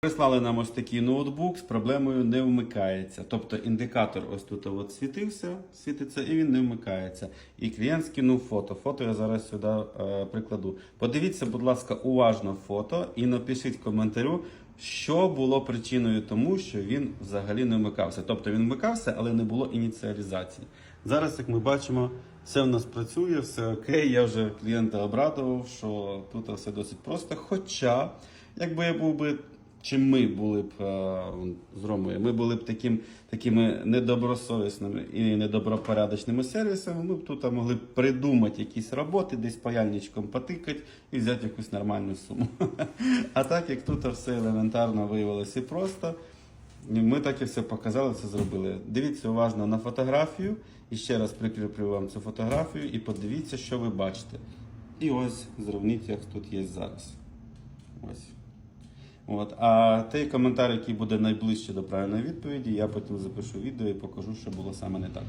Прислали нам ось такий ноутбук з проблемою не вмикається. Тобто індикатор ось тут от світився, світиться і він не вмикається. І клієнт скинув фото. Фото я зараз сюди е, прикладу. Подивіться, будь ласка, уважно фото і напишіть в коментарю, що було причиною тому, що він взагалі не вмикався. Тобто він вмикався, але не було ініціалізації. Зараз, як ми бачимо, все в нас працює, все окей. Я вже клієнта обрадував, що тут все досить просто. Хоча, якби я був би. Чи ми були б е, з Ромою, ми були б таким, такими недобросовісними і недобропорядочними сервісами, ми б тут могли б придумати якісь роботи, десь паяльничком потикати і взяти якусь нормальну суму. А так як тут все елементарно виявилося і просто, ми так і все показали, це зробили. Дивіться уважно на фотографію, і ще раз прикріплю вам цю фотографію і подивіться, що ви бачите. І ось зрівніть, як тут є зараз. Ось. От. А той коментар, який буде найближче до правильної відповіді, я потім запишу відео і покажу, що було саме не так.